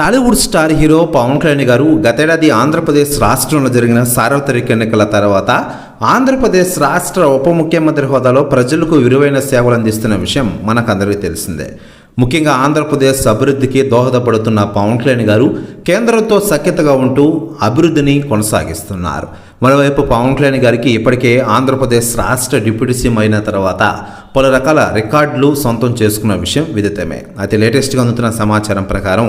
Tollywood star hero Pawan Kalyan garu గతేడాది ఆంధ్రప్రదేశ్ రాష్ట్రంలో జరిగిన సార్వత్రిక ఎన్నికల తర్వాత ఆంధ్రప్రదేశ్ రాష్ట్ర ఉప ముఖ్యమంత్రి హోదాలో ప్రజలకు విలువైన సేవలు అందిస్తున్న విషయం మనకందరికీ తెలిసిందే. ముఖ్యంగా ఆంధ్రప్రదేశ్ అభివృద్ధికి దోహదపడుతున్న పవన్ కళ్యాణ్ గారు కేంద్రంతో సఖ్యతగా ఉంటూ అభివృద్ధిని కొనసాగిస్తున్నారు. మరోవైపు పవన్ కళ్యాణ్ గారికి ఇప్పటికే ఆంధ్రప్రదేశ్ రాష్ట్ర డిప్యూటీ సీఎం అయిన తర్వాత పలు రకాల రికార్డులు సొంతం చేసుకున్న విషయం విదితమే. అయితే లేటెస్ట్గా అందుతున్న సమాచారం ప్రకారం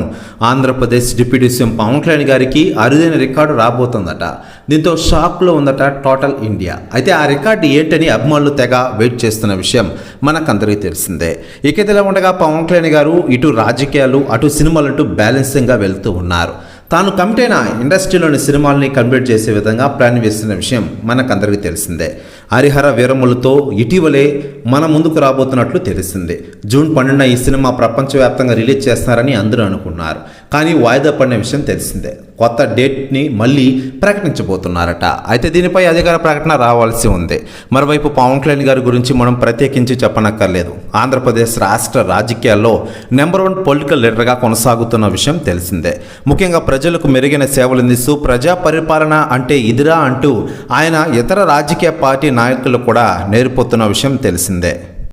ఆంధ్రప్రదేశ్ డిప్యూటీ సీఎం పవన్ కళ్యాణ్ గారికి అరుదైన రికార్డు రాబోతుందట. దీంతో షాక్లో ఉందట టోటల్ ఇండియా. అయితే ఆ రికార్డు ఏంటని అభిమానులు తెగ వెయిట్ చేస్తున్న విషయం మనకందరికీ తెలిసిందే. ఇక ఇదిలా ఉండగా పవన్ కళ్యాణ్ గారు ఇటు రాజకీయాలు అటు సినిమాలంటూ బ్యాలెన్సింగ్గా వెళ్తూ ఉన్నారు. తాను కమిటైన ఇండస్ట్రీలోని సినిమాల్ని కంప్లీట్ చేసే విధంగా ప్లాన్ వేస్తున్న విషయం మనకందరికీ తెలిసిందే. హరిహర వీరములతో ఇటీవలే మన ముందుకు రాబోతున్నట్లు తెలిసింది జూన్ పన్నెండున ఈ సినిమా ప్రపంచవ్యాప్తంగా రిలీజ్ చేస్తారని అందరూ అనుకున్నారు. కానీ వాయిదా పడిన విషయం తెలిసిందే. కొత్త డేట్ని మళ్ళీ ప్రకటించబోతున్నారట. అయితే దీనిపై అధికార ప్రకటన రావాల్సి ఉంది. మరోవైపు పవన్ కళ్యాణ్ గారి గురించి మనం ప్రత్యేకించి చెప్పనక్కర్లేదు. ఆంధ్రప్రదేశ్ రాష్ట్ర రాజకీయాల్లో నెంబర్ వన్ పొలిటికల్ లీడర్గా కొనసాగుతున్న విషయం తెలిసిందే. ముఖ్యంగా ప్రజలకు మెరుగైన సేవలు అందిస్తూ ప్రజా పరిపాలన అంటే ఇదిరా అంటూ ఆయన ఇతర రాజకీయ పార్టీ నాయకులు కూడా నేర్పుతున్న విషయం తెలిసిందే.